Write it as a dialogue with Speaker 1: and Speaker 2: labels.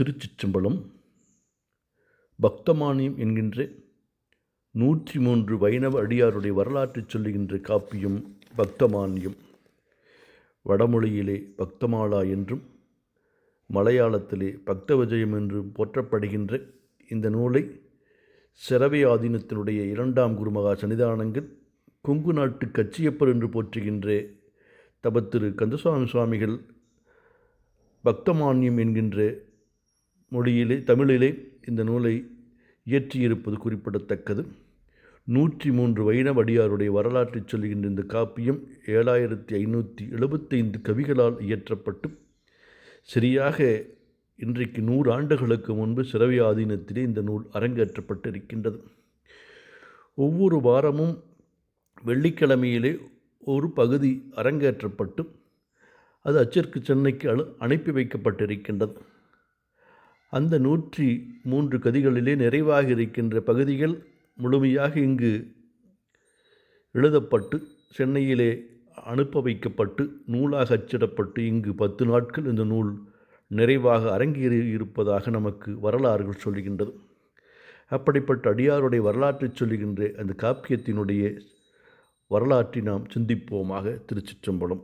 Speaker 1: திருச்சிற்றம்பலம் பக்தமானியம் என்கின்ற நூற்றி மூன்று வைணவ அடியாருடைய வரலாற்றைச் சொல்லுகின்ற காப்பியம் பக்தமானியம். வடமொழியிலே பக்தமாலா என்றும் மலையாளத்திலே பக்த விஜயம் என்றும் போற்றப்படுகின்ற இந்த நூலை சிறவை ஆதீனத்தினுடைய இரண்டாம் குருமகா சன்னிதானங்கள் கொங்கு நாட்டு கச்சியப்பர் என்று போற்றுகின்ற தபத்திரு கந்தசுவாமி சுவாமிகள் பக்தமானியம் என்கின்ற மொழியிலே தமிழிலே இந்த நூலை இயற்றியிருப்பது குறிப்பிடத்தக்கது. நூற்றி மூன்று வைணவடியாருடைய வரலாற்றை வரலாற்றைச் சொல்லுகின்ற இந்த காப்பியம் ஏழாயிரத்தி ஐநூற்றி எழுபத்தைந்து கவிகளால் இயற்றப்பட்டு சரியாக இன்றைக்கு நூறு ஆண்டுகளுக்கு முன்பு சிறவி ஆதீனத்திலே இந்த நூல் அரங்கேற்றப்பட்டு இருக்கின்றது ஒவ்வொரு வாரமும் வெள்ளிக்கிழமையிலே ஒரு பகுதி அரங்கேற்றப்பட்டு அது அச்சிற்கு சென்னைக்கு அனுப்பி வைக்கப்பட்டிருக்கின்றது. அந்த நூற்றி மூன்று கதிகளிலே நிறைவாக இருக்கின்ற பகுதிகள் முழுமையாக இங்கு எழுதப்பட்டு சென்னையிலே அனுப்ப வைக்கப்பட்டு நூலாக அச்சிடப்பட்டு இங்கு பத்து நாட்கள் இந்த நூல் நிறைவாக அரங்கேறி இருப்பதாக நமக்கு வரலாறுகள் சொல்லுகின்றது அப்படிப்பட்ட அடியாருடைய வரலாற்றைச் சொல்லுகின்ற அந்த காப்பியத்தினுடைய வரலாற்றை நாம் சிந்திப்போமாக திருச்சிற்றம்பலம்.